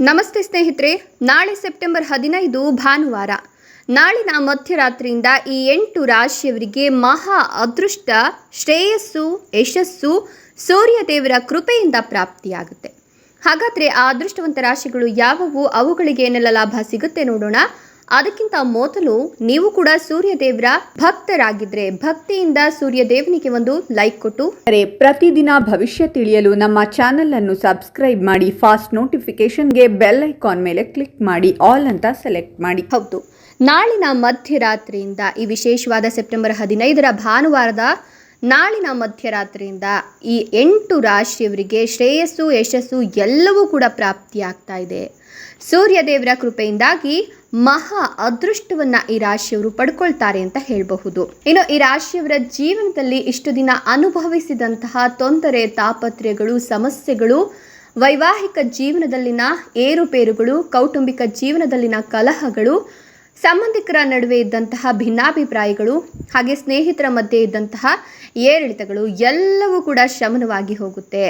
ನಮಸ್ತೆ ಸ್ನೇಹಿತರೆ, ನಾಳೆ ಸೆಪ್ಟೆಂಬರ್ ಹದಿನೈದು ಭಾನುವಾರ. ನಾಳಿನ ಮಧ್ಯರಾತ್ರಿಯಿಂದ ಈ ಎಂಟು ರಾಶಿಯವರಿಗೆ ಮಹಾ ಅದೃಷ್ಟ, ಶ್ರೇಯಸ್ಸು, ಯಶಸ್ಸು, ಸೂರ್ಯ ದೇವರ ಕೃಪೆಯಿಂದ ಪ್ರಾಪ್ತಿಯಾಗುತ್ತೆ. ಹಾಗಾದರೆ ಆ ಅದೃಷ್ಟವಂತ ರಾಶಿಗಳು ಯಾವುವು? ಅವುಗಳಿಗೆ ಏನೆಲ್ಲ ಲಾಭ ಸಿಗುತ್ತೆ ನೋಡೋಣ. ಅದಕ್ಕಿಂತ ಮೊದಲು ನೀವು ಕೂಡ ಸೂರ್ಯದೇವರ ಭಕ್ತರಾಗಿದ್ರೆ ಭಕ್ತಿಯಿಂದ ಸೂರ್ಯದೇವನಿಗೆ ಒಂದು ಲೈಕ್ ಕೊಟ್ಟು. ಪ್ರತಿದಿನ ಭವಿಷ್ಯ ತಿಳಿಯಲು ನಮ್ಮ ಚಾನೆಲ್ ಅನ್ನು ಸಬ್ಸ್ಕ್ರೈಬ್ ಮಾಡಿ ಫಾಸ್ಟ್ ನೋಟಿಫಿಕೇಶನ್ಗೆ ಬೆಲ್ ಐಕಾನ್ ಮೇಲೆ ಕ್ಲಿಕ್ ಮಾಡಿ ಆಲ್ ಅಂತ ಸೆಲೆಕ್ಟ್ ಮಾಡಿ. ಹೌದು. ನಾಳಿನ ಮಧ್ಯರಾತ್ರಿಯಿಂದ ಈ ವಿಶೇಷವಾದ ಸೆಪ್ಟೆಂಬರ್ ಹದಿನೈದರ ಭಾನುವಾರದ ನಾಳಿನ ಮಧ್ಯರಾತ್ರಿಯಿಂದ ಈ ಎಂಟು ರಾಶಿಯವರಿಗೆ ಶ್ರೇಯಸ್ಸು, ಯಶಸ್ಸು ಎಲ್ಲವೂ ಕೂಡ ಪ್ರಾಪ್ತಿಯಾಗ್ತಾ ಇದೆ. ಸೂರ್ಯದೇವರ ಕೃಪೆಯಿಂದಾಗಿ ಮಹಾ ಅದೃಷ್ಟವನ್ನ ಈ ರಾಶಿಯವರು ಪಡ್ಕೊಳ್ತಾರೆ ಅಂತ ಹೇಳಬಹುದು. ಇನ್ನು ಈ ರಾಶಿಯವರ ಜೀವನದಲ್ಲಿ ಇಷ್ಟು ದಿನ ಅನುಭವಿಸಿದಂತಹ ತೊಂದರೆ ತಾಪತ್ರೆಗಳು ಸಮಸ್ಯೆಗಳು, ವೈವಾಹಿಕ ಜೀವನದಲ್ಲಿನ ಏರುಪೇರುಗಳು, ಕೌಟುಂಬಿಕ ಜೀವನದಲ್ಲಿನ ಕಲಹಗಳು ಸಂಬಂಧಿಕರ ನಡುವೆ ಇದ್ದಂತಹ ಭಿನ್ನಾಭಿಪ್ರಾಯಗಳು ಹಾಗೆ ಸ್ನೇಹಿತರ ಮಧ್ಯೆ ಇದ್ದಂತಹ ಏರಿಳಿತಗಳು ಎಲ್ಲವೂ ಕೂಡ ಶಮನವಾಗಿ ಹೋಗುತ್ತೆ.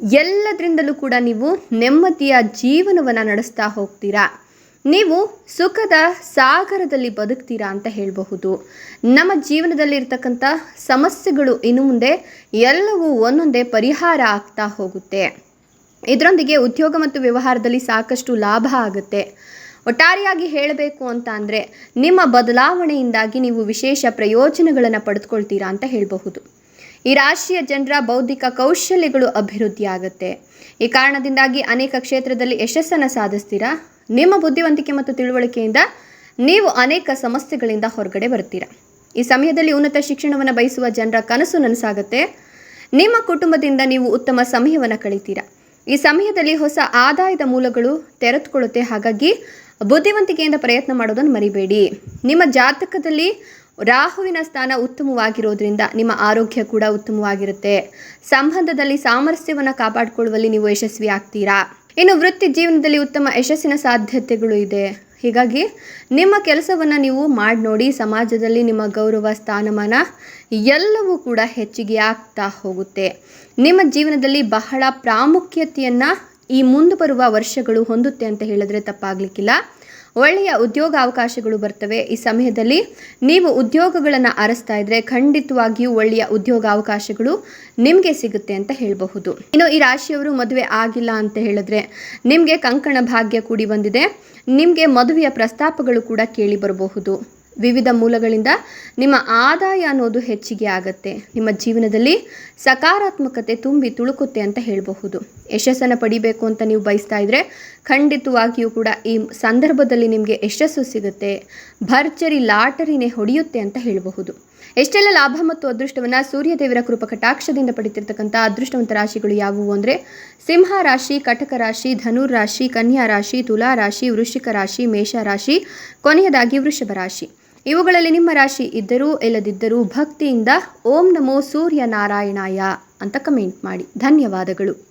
ಎಲ್ಲದರಿಂದಲೂ ಕೂಡ ನೀವು ನೆಮ್ಮದಿಯ ಜೀವನವನ್ನು ನಡೆಸ್ತಾ ಹೋಗ್ತೀರಾ? ನೀವು ಸುಖದ ಸಾಗರದಲ್ಲಿ ಬದುಕ್ತೀರಾ ಅಂತ ಹೇಳಬಹುದು. ನಮ್ಮ ಜೀವನದಲ್ಲಿ ಇರ್ತಕ್ಕಂಥ ಸಮಸ್ಯೆಗಳು ಇನ್ನು ಮುಂದೆ ಎಲ್ಲವೂ ಒಂದೊಂದೇ ಪರಿಹಾರ ಆಗ್ತಾ ಹೋಗುತ್ತೆ. ಇದರೊಂದಿಗೆ ಉದ್ಯೋಗ ಮತ್ತು ವ್ಯವಹಾರದಲ್ಲಿ ಸಾಕಷ್ಟು ಲಾಭ ಆಗುತ್ತೆ. ಒಟ್ಟಾರೆಯಾಗಿ ಹೇಳಬೇಕು ಅಂತ ಅಂದರೆ ನಿಮ್ಮ ಬದಲಾವಣೆಯಿಂದಾಗಿ ನೀವು ವಿಶೇಷ ಪ್ರಯೋಜನಗಳನ್ನು ಪಡೆದುಕೊಳ್ತೀರಾ ಅಂತ ಹೇಳಬಹುದು. ಈ ರಾಶಿಯ ಜನರ ಬೌದ್ಧಿಕ ಕೌಶಲ್ಯಗಳು ಅಭಿವೃದ್ಧಿ ಆಗುತ್ತೆ ಈ ಕಾರಣದಿಂದಾಗಿ ಅನೇಕ ಕ್ಷೇತ್ರದಲ್ಲಿ ಯಶಸ್ಸನ್ನು ಸಾಧಿಸ್ತೀರಾ? ನಿಮ್ಮ ಬುದ್ಧಿವಂತಿಕೆ ಮತ್ತು ತಿಳುವಳಿಕೆಯಿಂದ ನೀವು ಅನೇಕ ಸಮಸ್ಯೆಗಳಿಂದ ಹೊರಗಡೆ ಬರ್ತೀರಾ. ಈ ಸಮಯದಲ್ಲಿ ಉನ್ನತ ಶಿಕ್ಷಣವನ್ನು ಬಯಸುವ ಜನರ ಕನಸು ನನಸಾಗುತ್ತೆ. ನಿಮ್ಮ ಕುಟುಂಬದಿಂದ ನೀವು ಉತ್ತಮ ಸಮಯವನ್ನು ಕಳಿತೀರಾ. ಈ ಸಮಯದಲ್ಲಿ ಹೊಸ ಆದಾಯದ ಮೂಲಗಳು ತೆರೆದುಕೊಳ್ಳುತ್ತೆ. ಹಾಗಾಗಿ ಬುದ್ಧಿವಂತಿಕೆಯಿಂದ ಪ್ರಯತ್ನ ಮಾಡೋದನ್ನು ಮರಿಬೇಡಿ. ನಿಮ್ಮ ಜಾತಕದಲ್ಲಿ ರಾಹುವಿನ ಸ್ಥಾನ ಉತ್ತಮವಾಗಿರೋದ್ರಿಂದ ನಿಮ್ಮ ಆರೋಗ್ಯ ಕೂಡ ಉತ್ತಮವಾಗಿರುತ್ತೆ. ಸಂಬಂಧದಲ್ಲಿ ಸಾಮರಸ್ಯವನ್ನು ಕಾಪಾಡಿಕೊಳ್ಳುವಲ್ಲಿ ನೀವು ಯಶಸ್ವಿ ಆಗ್ತೀರಾ? ಇನ್ನು ವೃತ್ತಿ ಜೀವನದಲ್ಲಿ ಉತ್ತಮ ಯಶಸ್ಸಿನ ಸಾಧ್ಯತೆಗಳು ಇದೆ. ಹೀಗಾಗಿ ನಿಮ್ಮ ಕೆಲಸವನ್ನು ನೀವು ಮಾಡಿ ನೋಡಿ, ಸಮಾಜದಲ್ಲಿ ನಿಮ್ಮ ಗೌರವ, ಸ್ಥಾನಮಾನ ಎಲ್ಲವೂ ಕೂಡ ಹೆಚ್ಚಿಗೆ ಆಗ್ತಾ ಹೋಗುತ್ತೆ. ನಿಮ್ಮ ಜೀವನದಲ್ಲಿ ಬಹಳ ಪ್ರಾಮುಖ್ಯತೆಯನ್ನು ಈ ಮುಂದೆ ಬರುವ ವರ್ಷಗಳು ಹೊಂದುತ್ತೆ ಅಂತ ಹೇಳಿದ್ರೆ ತಪ್ಪಾಗಲಿಕ್ಕಿಲ್ಲ. ಒಳ್ಳೆಯ ಉದ್ಯೋಗ ಅವಕಾಶಗಳು ಬರ್ತವೆ. ಈ ಸಮಯದಲ್ಲಿ ನೀವು ಉದ್ಯೋಗಗಳನ್ನು ಅರಸ್ತಾ ಇದ್ರೆ ಖಂಡಿತವಾಗಿಯೂ ಒಳ್ಳೆಯ ಉದ್ಯೋಗ ಅವಕಾಶಗಳು ನಿಮಗೆ ಸಿಗುತ್ತೆ ಅಂತ ಹೇಳಬಹುದು. ಇನ್ನು ಈ ರಾಶಿಯವರು ಮದುವೆ ಆಗಿಲ್ಲ ಅಂತ ಹೇಳಿದ್ರೆ ನಿಮಗೆ ಕಂಕಣ ಭಾಗ್ಯ ಕೂಡಿ ಬಂದಿದೆ. ನಿಮಗೆ ಮದುವೆಯ ಪ್ರಸ್ತಾಪಗಳು ಕೂಡ ಕೇಳಿ ಬರಬಹುದು. ವಿವಿಧ ಮೂಲಗಳಿಂದ ನಿಮ್ಮ ಆದಾಯ ಅನ್ನೋದು ಹೆಚ್ಚಿಗೆ ಆಗತ್ತೆ. ನಿಮ್ಮ ಜೀವನದಲ್ಲಿ ಸಕಾರಾತ್ಮಕತೆ ತುಂಬಿ ತುಳುಕುತ್ತೆ ಅಂತ ಹೇಳಬಹುದು. ಯಶಸ್ಸನ್ನು ಪಡಿಬೇಕು ಅಂತ ನೀವು ಬಯಸ್ತಾ ಇದ್ರೆ ಖಂಡಿತವಾಗಿಯೂ ಕೂಡ ಈ ಸಂದರ್ಭದಲ್ಲಿ ನಿಮಗೆ ಯಶಸ್ಸು ಸಿಗುತ್ತೆ. ಭರ್ಜರಿ ಲಾಟರಿನೇ ಹೊಡೆಯುತ್ತೆ ಅಂತ ಹೇಳಬಹುದು. ಎಷ್ಟೆಲ್ಲ ಲಾಭ ಮತ್ತು ಅದೃಷ್ಟವನ್ನು ಸೂರ್ಯದೇವರ ಕೃಪ ಕಟಾಕ್ಷದಿಂದ ಪಡಿತಿರ್ತಕ್ಕಂಥ ಅದೃಷ್ಟವಂತ ರಾಶಿಗಳು ಯಾವುವು ಅಂದರೆ ಸಿಂಹ ರಾಶಿ, ಕಟಕ ರಾಶಿ, ಧನುರ್ ರಾಶಿ, ಕನ್ಯಾ ರಾಶಿ, ತುಲಾ ರಾಶಿ, ವೃಶ್ಚಿಕ ರಾಶಿ, ಮೇಷ ರಾಶಿ, ಕೊನೆಯದಾಗಿ ವೃಷಭ ರಾಶಿ. ಇವುಗಳಲ್ಲಿ ನಿಮ್ಮ ರಾಶಿ ಇದ್ದರೂ ಇಲ್ಲದಿದ್ದರೂ ಭಕ್ತಿಯಿಂದ ಓಂ ನಮೋ ಸೂರ್ಯ ನಾರಾಯಣಾಯ ಅಂತ ಕಮೆಂಟ್ ಮಾಡಿ. ಧನ್ಯವಾದಗಳು.